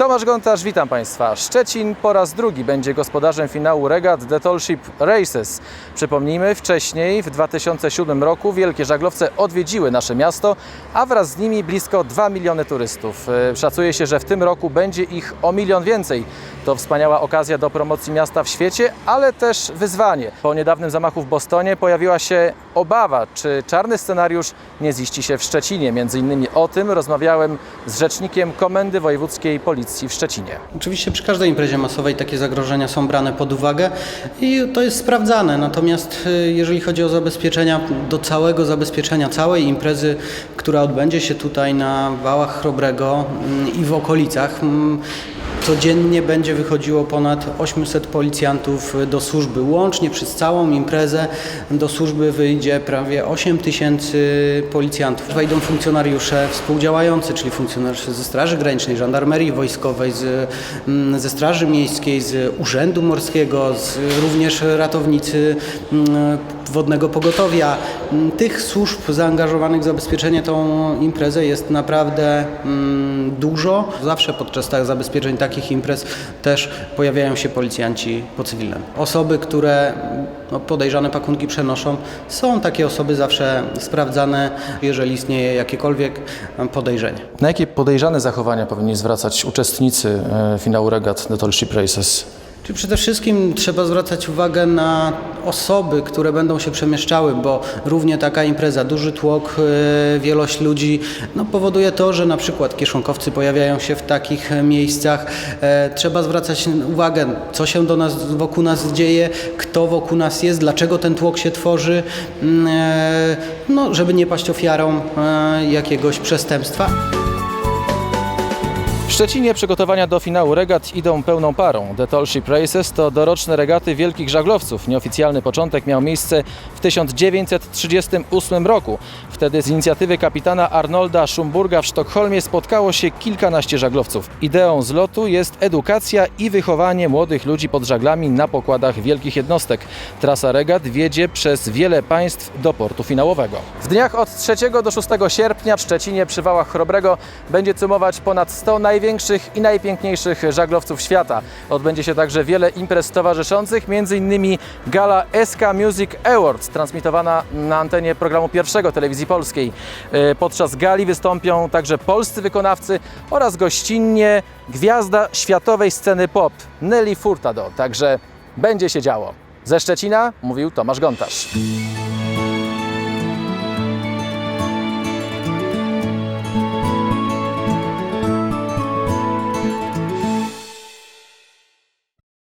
Tomasz Gontarz, witam Państwa. Szczecin po raz drugi będzie gospodarzem finału regat The Tallship Races. Przypomnijmy, wcześniej w 2007 roku wielkie żaglowce odwiedziły nasze miasto, a wraz z nimi blisko 2 miliony turystów. E, Szacuje się, że w tym roku będzie ich o milion więcej. To wspaniała okazja do promocji miasta w świecie, ale też wyzwanie. Po niedawnym zamachu w Bostonie pojawiła się obawa, czy czarny scenariusz nie ziści się w Szczecinie. Między innymi o tym rozmawiałem z rzecznikiem Komendy Wojewódzkiej Policji w Szczecinie. Oczywiście przy każdej imprezie masowej takie zagrożenia są brane pod uwagę i to jest sprawdzane. Natomiast y, jeżeli chodzi o zabezpieczenia, do całego zabezpieczenia całej imprezy, która odbędzie się tutaj na Wałach Chrobrego mm, i w okolicach, mm, Codziennie będzie wychodziło ponad 800 policjantów do służby. Łącznie przez całą imprezę do służby wyjdzie prawie 8 tysięcy policjantów. Wejdą funkcjonariusze współdziałający, czyli funkcjonariusze ze Straży Granicznej, Żandarmerii Wojskowej, z, mm, ze Straży Miejskiej, z Urzędu Morskiego, z, również ratownicy mm, Wodnego Pogotowia. Mm, Tych służb zaangażowanych w zabezpieczenie tą imprezę jest naprawdę mm, dużo. Zawsze podczas tak zabezpieczeń takich imprez też pojawiają się policjanci po cywilnemu. Osoby, które no, podejrzane pakunki przenoszą, są takie osoby zawsze sprawdzane, jeżeli istnieje jakiekolwiek em, podejrzenie. Na jakie podejrzane zachowania powinni zwracać uczestnicy e, finału regat The Tallship Races? Czyli przede wszystkim trzeba zwracać uwagę na osoby, które będą się przemieszczały, bo równie taka impreza, duży tłok, e, wielość ludzi no, powoduje to, że na przykład kieszonkowcy pojawiają się w takich miejscach. E, Trzeba zwracać uwagę, co się do nas, wokół nas dzieje, kto wokół nas jest, dlaczego ten tłok się tworzy, mm, e, no, żeby nie paść ofiarą jakiegoś przestępstwa. Szczecinie przygotowania do finału regat idą pełną parą. The Tallship Races to doroczne regaty wielkich żaglowców. Nieoficjalny początek miał miejsce w 1938 roku. Wtedy z inicjatywy kapitana Arnolda Schumburga w Sztokholmie spotkało się kilkanaście żaglowców. Ideą zlotu jest edukacja i wychowanie młodych ludzi pod żaglami na pokładach wielkich jednostek. Trasa regat wiedzie przez wiele państw do portu finałowego. W dniach od 3 do 6 sierpnia w Szczecinie przy Wałach Chrobrego będzie cumować ponad 100 największych i najpiękniejszych żaglowców świata. Odbędzie się także wiele imprez towarzyszących, m.in. gala SK Music Awards, transmitowana na antenie programu pierwszego telewizji polskiej. E, Podczas gali wystąpią także polscy wykonawcy oraz gościnnie gwiazda światowej sceny pop Nelly Furtado. Także będzie się działo. Ze Szczecina mówił Tomasz Gontarz.